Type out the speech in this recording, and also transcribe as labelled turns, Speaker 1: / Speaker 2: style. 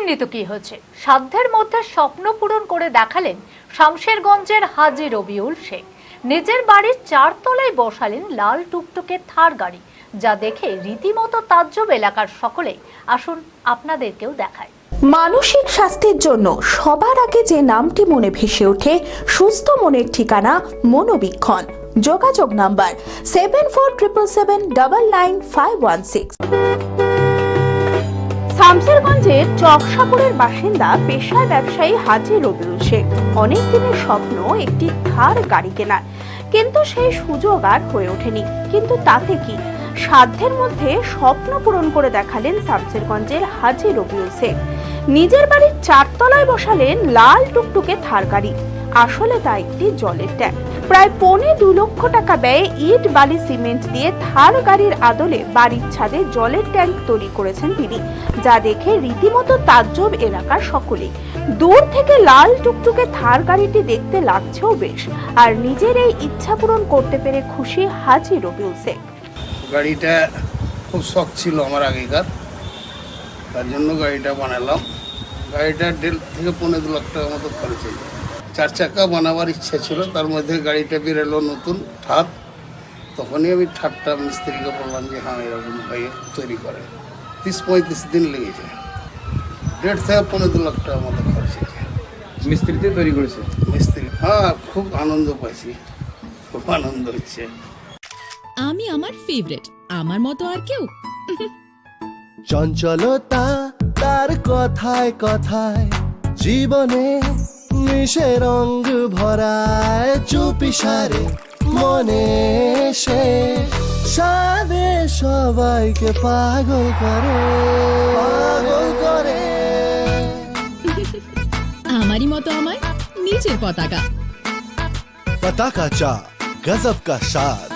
Speaker 1: জানেননি তো কি হয়েছে সাধ্যের মধ্যে স্বপ্ন পূরণ করে দেখালেন শামশেরগঞ্জের হাজি রবিউল শেখ। নিজের বাড়ির চারতলায় বসালেন লাল টুকটুকে থার গাড়ি, যা দেখে রীতিমতো তাজ্জব এলাকার সকলে। আসুন আপনাদেরকেও দেখায়
Speaker 2: মানসিক স্বাস্থ্যের জন্য সবার আগে যে নামটি মনে ভেসে ওঠে, সুস্থ মনের ঠিকানা মনোবীক্ষণ। যোগাযোগ number seven four triple seven double nine five one six শামসেরগঞ্জের চকসাপুরের বাসিন্দা পেশায় ব্যবসায়ী হাজি রবিউল শেখ অনেক দিনের স্বপ্ন একটি থার গাড়ি কেনার। কিন্তু সেই সুযোগ আর হয়ে ওঠেনি। কিন্তু তাতে কি? সাধ্যের মধ্যে স্বপ্ন পূরণ করে দেখালেন শামসেরগঞ্জের হাজি রবিউল শেখ। নিজের বাড়ির চারতলায় বসালেন লাল টুকটুকে থার গাড়ি। আসলে তা একটি জলের ট্যাঙ্ক। প্রায় পৌনে দু লক্ষ টাকা ব্যয়ে ইট, বালি, সিমেন্ট দিয়ে থার গাড়ির আদলে বাড়ির ছাদে জলের ট্যাঙ্ক তৈরি করেছেন তিনি, যা দেখে রীতিমতো তাজ্জব এলাকার সকলেই। দূর থেকে লাল টুকটুকে থার গাড়িটি দেখতে লাগছেও বেশ, আর নিজের এই ইচ্ছা পূরণ করতে পেরে খুশি হাজি রবিউল শেখ।
Speaker 3: গাড়িটা খুব শখ ছিল আমার আগেকার, তার জন্য গাড়িটা বানালাম। গাড়িটা দেড় থেকে পনেরো দু লাখ টাকার মতো খরচ হয়ে যায়। চার চাকা বানাবার ইচ্ছা ছিল তার মধ্যে গাড়িটা বেরোলো নতুন ঠাপ তখনই আমি ঠাপটা মিস্ত্রিকে বললাম যে হ্যাঁ এরকম ভাই তৈরি করেন। তিরিশ পঁয়ত্রিশ দিন লেগে যায়। দেড় থেকে পনেরো দু লাখ টাকার মতো খরচ হয়ে যায়।
Speaker 4: মিস্ত্রিতে তৈরি করেছে?
Speaker 3: মিস্ত্রি হ্যাঁ খুব আনন্দ পাইছি। খুব আনন্দ হচ্ছে।
Speaker 5: আমি আমার ফেভারিট আমার মতো আর কেউ।
Speaker 6: চঞ্চলতা তার কথায় কথায় জীবনে মিশে রং ভরায় চুপি সারে মনে সে। সাদে সবাইকে পাগল করে। পাগল করে।
Speaker 5: আমারই মতো আমায় নিচের পতাকা।
Speaker 6: পতাকা চা গজব কা সাদ